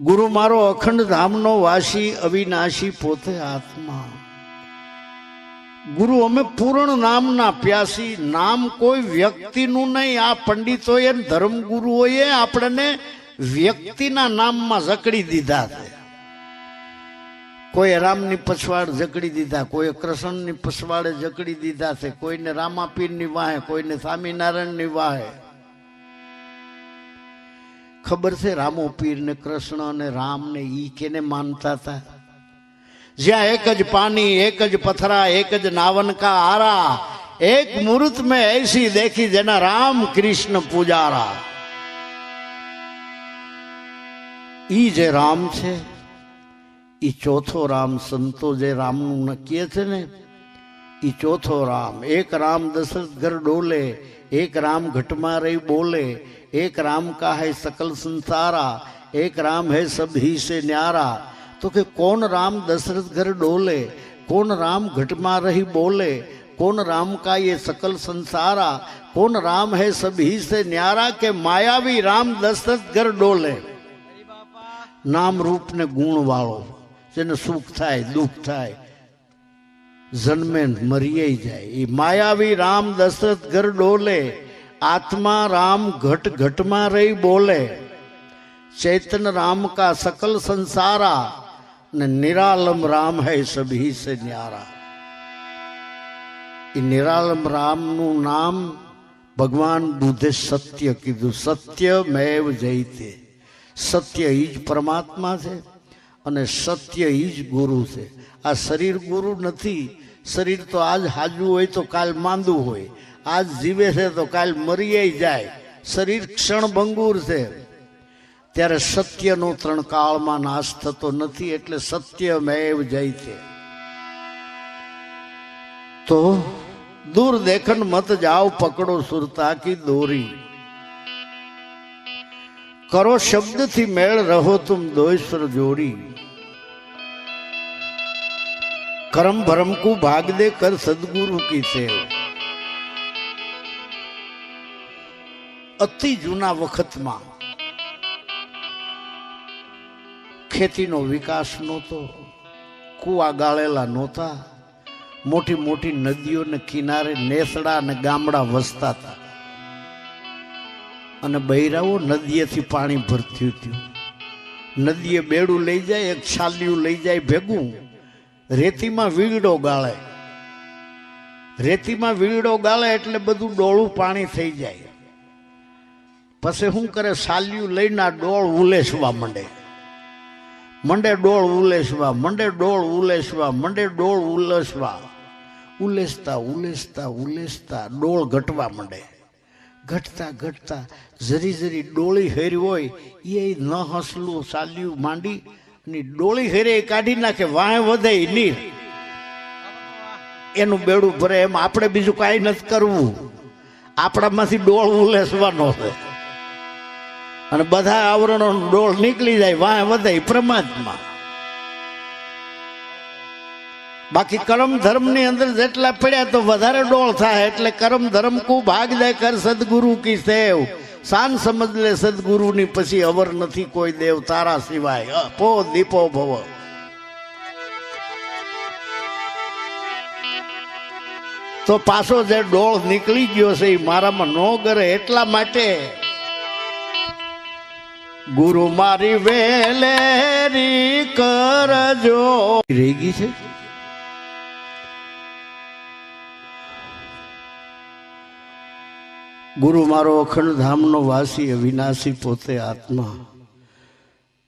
ગુરુ મારો અખંડ ધામનો વાસી, અવિનાશી પોતે આત્મા. ગુરુ, અમે પૂર્ણ નામના પ્યાસી, નામ કોઈ વ્યક્તિનું નહીં. આ પંડિતોએ ધર્મગુરુઓએ આપણને વ્યક્તિના નામમાં જકડી દીધા છે. કોઈ રામની પછવાડ જકડી દીધા, કોઈ કૃષ્ણની પછવાડે જકડી દીધા છે, કોઈને રામાપીરની વાહે, કોઈને સ્વામિનારાયણની વાહે. खबर थे रामो पीर ने, कृष्ण ने, राम ने ई के ने मानता था। ज्या एकज पानी एकज पथरा एकज नावन का आरा, एक मुहूर्त में ऐसी देखी जना राम कृष्ण पुजारा। ई जे राम छे, ई चौथो राम संतो जे राम नु थे ने ઈ ચોથો રામ એક રામ દશરથ ઘર ડોલે એક રામ ઘટમાં રહી બોલે એક રામ કા है सकल संसारा एक राम है सब ही से न्यारा तो कि कौन राम दशरथ घर डोले कौन राम घटमा रही बोले कौन राम का ये सकल संसारा कौन राम है सब ही से न्यारा के मायावी राम दशरथ घर डोले નામ રૂપ ને ગુણ વાળો જેને સુખ થાય દુઃખ થાય જન્મે મરીએ જાય. એ માયાવી રામ દશરથ ઘર ડોલે, આત્મા રામ ઘટ ઘટમાં રહી બોલે. ચૈતન રામ કા સકલ સંસારા, ને નિરાલમ રામ હૈ સભી સે ન્યારા. એ નિરાલમ રામનું નામ ભગવાન બુદ્ધે સત્ય કીધું. સત્ય મેવ જયતે. સત્ય ઈ જ પરમાત્મા છે. અને સત્ય ઈ જ ગુરુ છે. આ શરીર ગુરુ નથી. શરીર તો આજ હાજવું હોય તો કાલ માંદું હોય. આજ જીવે છે તો કાલ મરીએ જાય. શરીર ક્ષણભંગુર છે. ત્યારે સત્યનો ત્રણ કાળમાં નાશ થતો નથી એટલે સત્ય મેવ જય છે. તો દૂર દેખન મત જાઓ પકડો સુરતા કી દોરી. કરો શબ્દથી મેળ રહો તુમ દોઈશ્વર જોડી. કરમ ભરમ કો ભાગ દે કર સદગુરુ કી સેવ. અતિ જૂના વખતમાં ખેતીનો વિકાસ નહોતો, કુવા ગાળેલા નહોતા, મોટી મોટી નદીઓને કિનારે નેસડા અને ગામડા વસતા હતા. અને બૈરાઓ નદીએથી પાણી ભરતું હતું. નદીએ બેડું લઈ જાય, એક છાલિયું લઈ જાય, ભેગું. રેતીમાં વીગડો ગાળે. રેતીમાં વીગડો ગાળે એટલે બધું ડોળું પાણી થઈ જાય. પછી શું કરે? સાલ્યું લઈને આ ડોળ ઉલેસવા મંડે. મંડે ડોળ ઉલેસવા, મંડે ડોળ ઉલેસવા, મંડે ડોળ ઉલેસવા. ઉલેસતા ઉલેસતા ઉલેસતા ડોળ ઘટવા માંડે. ઘટતા ઘટતા જરી જરી ડોળી હેરી હોય એ ન હસલું, સાલ્યું માંડી અને ડોળી હેરે કાઢી નાખે, વાહે વધે નીર. એનું બેડું ભરે, એમ આપણે બીજું કાંઈ નથી કરવું. આપણામાંથી ડોળ ઉલેસવાનો છે. અને બધા આવરણો ડોળ નીકળી જાય, વાહે વધે પ્રમાદમાં. બાકી કરમ ધર્મની અંદર જેટલા પડ્યા તો વધારે ડોળ થાય, એટલે કરમ ધર્મ કુ ભાગ દે કર સદગુરુ કી સેવ. શાન સમજ લે સદગુરુની પછી અવર નથી કોઈ દેવ તારા સિવાય. અપો દીપો ભવ. તો પાછો જે ડોળ નીકળી ગયો છે એ મારામાં નો કરે એટલા માટે ગુરુ મારી વેલેરી કરજો. રેગી છે? ગુરુ મારો અખંડ ધામનો વાસી, અવિનાશી પોતે આત્મા.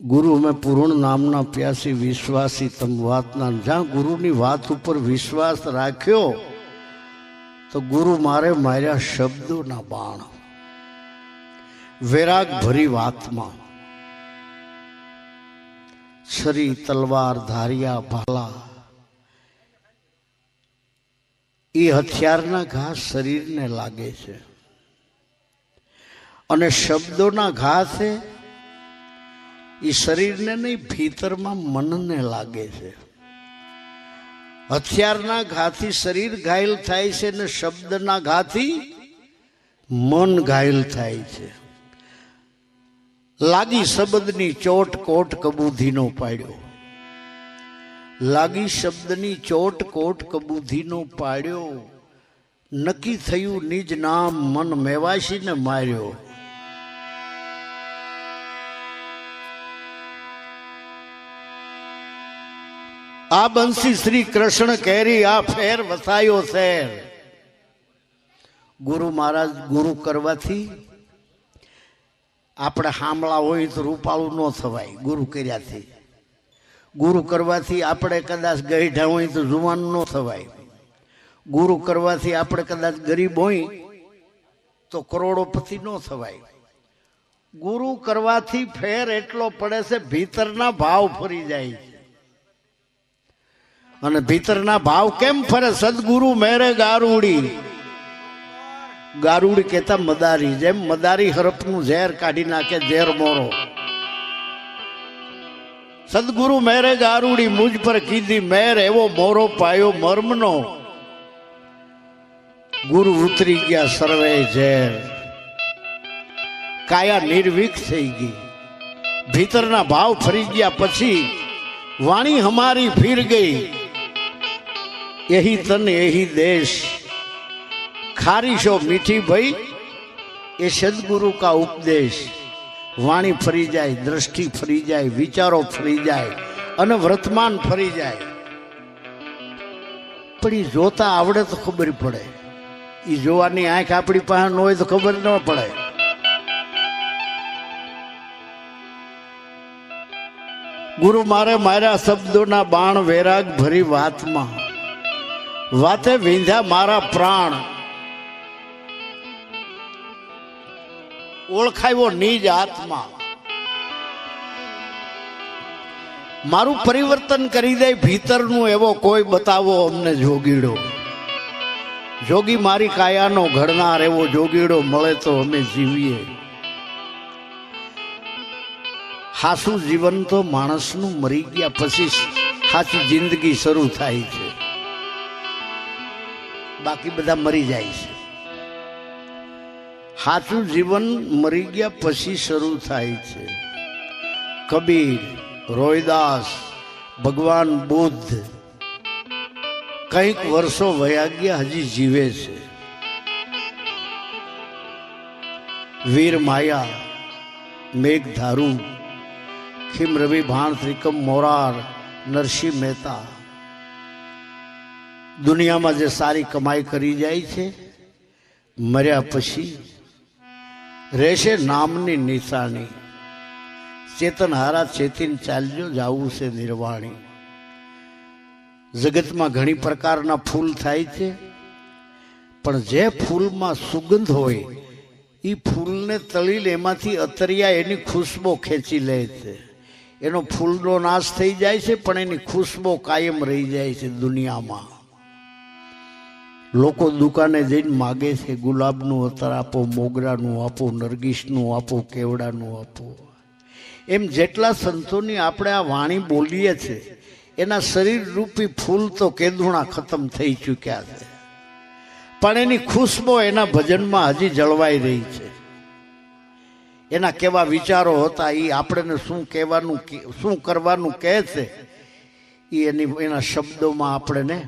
ગુરુ, મેં પૂર્ણ નામના પ્યાસી, વિશ્વાસી તમ વાતના જ્યાં ગુરુની વાત ઉપર વિશ્વાસ રાખ્યો, તો ગુરુ મારે માર્યા શબ્દોના બાણ. વૈરાગ ભરી વાતમાં. છરી, તલવાર, ધારિયા, ભાલા. એ હથિયારના ઘા શરીરને લાગે છે. અને શબ્દોના ઘા છે. એ શરીરને નહીં, ભીતરમાં મનને લાગે છે. હથિયારના ઘાથી શરીર ઘાયલ થાય છે ને શબ્દના ઘાથી મન ઘાયલ થાય છે. લાગી શબ્દની ચોટ કોટ કબૂધીનો પાડ્યો. લાગી શબ્દની ચોટ કોટ કબૂધીનો પાડ્યો. નક્કી થયું, નિજ નામ મન મેવાશીને માર્યો. આ બંસી શ્રી કૃષ્ણ કેરી આ ફેર વસાયો શેર ગુરુ મહારાજ ગુરુ કરવાથી આપણે હામળા હોય તો રૂપાળું ન થવાય, ગુરુ કર્યાથી. ગુરુ કરવાથી આપણે કદાચ ગઈઢા હોય તો જુવાન ન થવાય. ગુરુ કરવાથી આપણે કદાચ ગરીબ હોય તો કરોડોપતિ ન થવાય. ગુરુ કરવાથી ફેર એટલો પડે છે, ભીતરના ભાવ ફરી જાય છે. અને ભીતરના ભાવ કેમ ફરે? સદગુરુ મેરે ગારુડી. ગારુડી કેતા મદારી. જેમ મદારી હરપનું ઝેર કાઢી નાખે, ઝેર મોરો. સદગુરુ મેરે ગારુડી, મુજ પર કીધી, મેર એવો મોરો પાયો મર્મનો. ગુરુ ઉતરી ગયા સર્વે ઝેર. કાયા નિર્વીક થઈ ગઈ. ભીતરના ભાવ ફરી ગયા પછી વાણી હમારી ફીર ગઈ. એહી તન એહી દેશ. ખારીશો મીઠી ભાઈ, એ સદગુરુ કા ઉપદેશ. વાણી ફરી જાય, દ્રષ્ટિ ફરી જાય, વિચારો ફરી જાય, અને વર્તમાન ફરી જાય. પણ એ જોતા આવડે તો ખબર પડે. એ જોવાની આંખ આપણી પાસે ન હોય તો ખબર ન પડે. ગુરુ મારે મારા શબ્દોના બાણ વૈરાગ ભરી વાતમાં. વાતે વિંધ્યા મારા પ્રાણ. ઓળખાયો નિજ આત્મા. મારું પરિવર્તન કરી દે ભીતરનું એવો કોઈ બતાવો અમને જોગીડો. જોગી મારી કાયાનો ઘડનાર એવો જોગીડો મળે તો અમે જીવીએ. હાસું જીવન તો માણસનું મરી ગયા પછી સાચી જિંદગી શરૂ થાય છે. બાકી બધા મરી જાય છે. સાચું જીવન મરી ગયા પછી શરૂ થાય છે. કબીર, રોયદાસ, ભગવાન બુદ્ધ કંઈક વર્ષો વયા ગયા હજી જીવે છે. વીર માયા, મેઘધારુ, ખીમ રવિ ભાણ ત્રિકમ મોરાર, નરસિંહ મહેતા દુનિયામાં જે સારી કમાઈ કરી જાય છે, મર્યા પછી રહેશે નામની નિશાની. ચેતન હારા ચેતીન ચાલજો જાવું છે નિર્વાણી. જગતમાં ઘણી પ્રકારના ફૂલ થાય છે, પણ જે ફૂલમાં સુગંધ હોય એ ફૂલને તળી એમાંથી અતરિયા એની ખુશ્બો ખેંચી લે છે. એનો ફૂલનો નાશ થઈ જાય છે, પણ એની ખુશ્બો કાયમ રહી જાય છે દુનિયામાં. લોકો દુકાને જઈને માગે છે, ગુલાબનું અત્તર આપો, મોગરાનું આપો નરગીસનું આપો, કેવડાનું આપો. એમ જેટલા સંતોની આપણે આ વાણી બોલીએ છે, એના શરીર રૂપી ફૂલ તો કેદુણા ખતમ થઈ ચૂક્યા છે. પણ એની ખુશ્બો એના ભજનમાં હજી જળવાઈ રહી છે. એના કેવા વિચારો હતા એ આપણને શું કહેવાનું શું કરવાનું કહે છે એ એની, એના શબ્દોમાં આપણને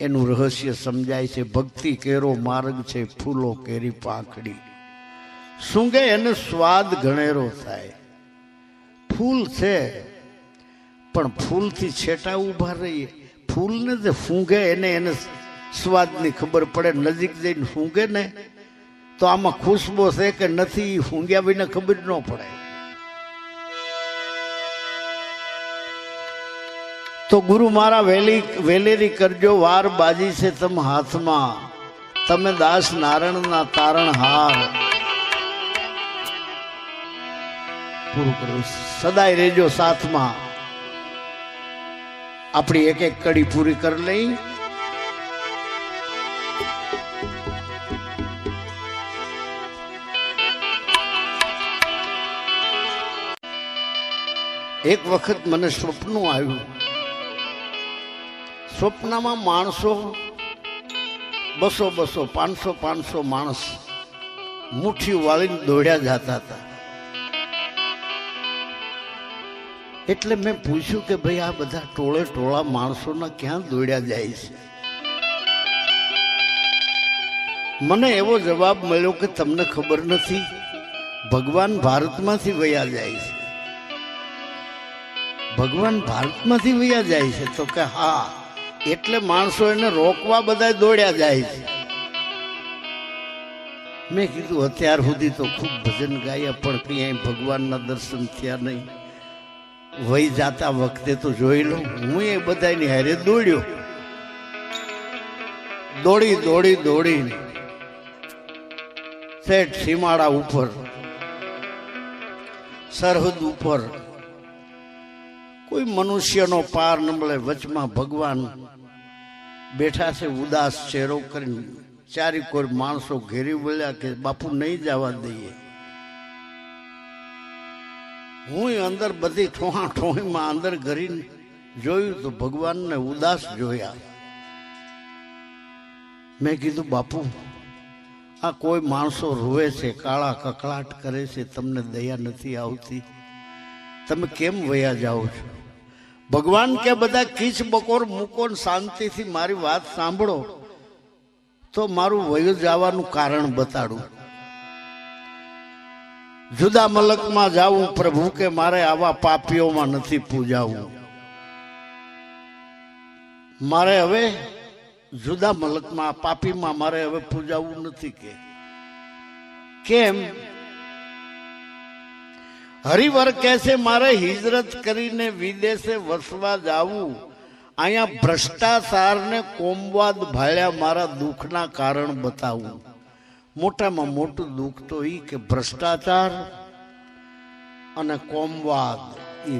એનું રહસ્ય સમજાય છે, ભક્તિ કેરો માર્ગ છે, ફૂલો કેરી પાંખડી. સૂંઘે એને સ્વાદ ઘણેરો થાય. ફૂલ છે, પણ ફૂલથી છેટા ઊભા રહીએ. ફૂલને જે ફૂંઘે એને એને સ્વાદની ખબર પડે. નજીક જઈને ફૂંઘે ને તો આમાં ખુશ્બો છે કે નથી ફૂંગ્યા વિના ખબર ન પડે. તો ગુરુ મારા વેલી વેલેરી કરજો, વાર બાજી છે તમ હાથમાં. તમે દાસ નારણના તારણ હાર. સદાય રેજો સાથમાં. આપણી એક એક કડી પૂરી કરી લઈ. એક વખત મને સ્વપ્ન આવ્યું. સ્વપ્નમાં માણસો બસો બસો, પાંચસો પાંચસો માણસ મુઠ્ઠી વાળીને દોડ્યા જતા હતા. એટલે મેં પૂછ્યું કે ભાઈ, આ બધા ટોળે ટોળા માણસોના ક્યાં દોડ્યા જાય છે? મને એવો જવાબ મળ્યો કે તમને ખબર નથી, ભગવાન ભારતમાંથી વયા જાય છે. ભગવાન ભારતમાંથી વયા જાય છે તો કે હા એટલે માણસો એને રોકવા બધા દોડ્યા જાય છે. મેં કીધું, અત્યાર સુધી તો ખૂબ ભજન ગાયા, પણ ક્યાંય ભગવાનના દર્શન થયા નહીં. વહી જાતા વખતે તો જોઈ લો હું એ બધાની હારે દોડ્યો. દોડી દોડી દોડી. શેઠ સીમાડા ઉપર, સરહદ ઉપર કોઈ મનુષ્યનો પાર ન વચમાં ભગવાન બેઠા છે, ઉદાસ ચહેરો કરીને ચારી કોઈ માણસો ઘેરી બોલ્યા કે બાપુ નહીં જવા દઈએ. હું અંદર બધી ઠોહા ઠોહીમાં અંદર ઘરી જોયું તો ભગવાનને ઉદાસ જોયા. મેં કીધું, બાપુ, આ કોઈ માણસો રોવે છે, કાળા કકળાટ કરે છે, તમને દયા નથી આવતી. તમે કેમ વયા જાઓ છો? ભગવાન કે બધા કીચ બકોર મૂકો શાંતિથી મારી વાત સાંભળો, તો મારું વયો જવાનું કારણ બતાડું. જુદા મલકમાં જાવું પ્રભુ કે મારે આવા પાપીઓમાં નથી પૂજાવું. મારે હવે જુદા મલકમાં, પાપીમાં મારે હવે પૂજાવું નથી કે. કેમ? હરિવર કહે છે મારે હિજરત કરીને વિદેશે વસવા જાવું. અહીંયા ભ્રષ્ટાચારને કોમવાદ ભાળ્યા મારા દુઃખના કારણ બતાવું. મોટામાં મોટું દુઃખ તો એ કે ભ્રષ્ટાચાર અને કોમવાદ એ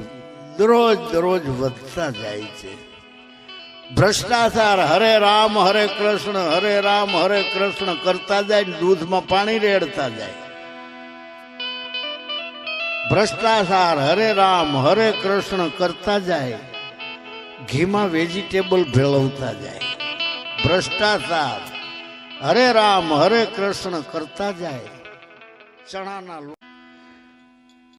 દરરોજ દરરોજ વધતા જાય છે. ભ્રષ્ટાચાર હરે રામ, હરે કૃષ્ણ, હરે રામ, હરે કૃષ્ણ કરતા જાય દૂધમાં પાણી રેડતા જાય. ભ્રષ્ટાચાર, હરે રામ, હરે કૃષ્ણ કરતા જાય. ઘીમાં વેજીટેબલ ભેળવતા જાય. ભ્રષ્ટાચાર, હરે રામ, હરે કૃષ્ણ કરતા જાય. ચણાના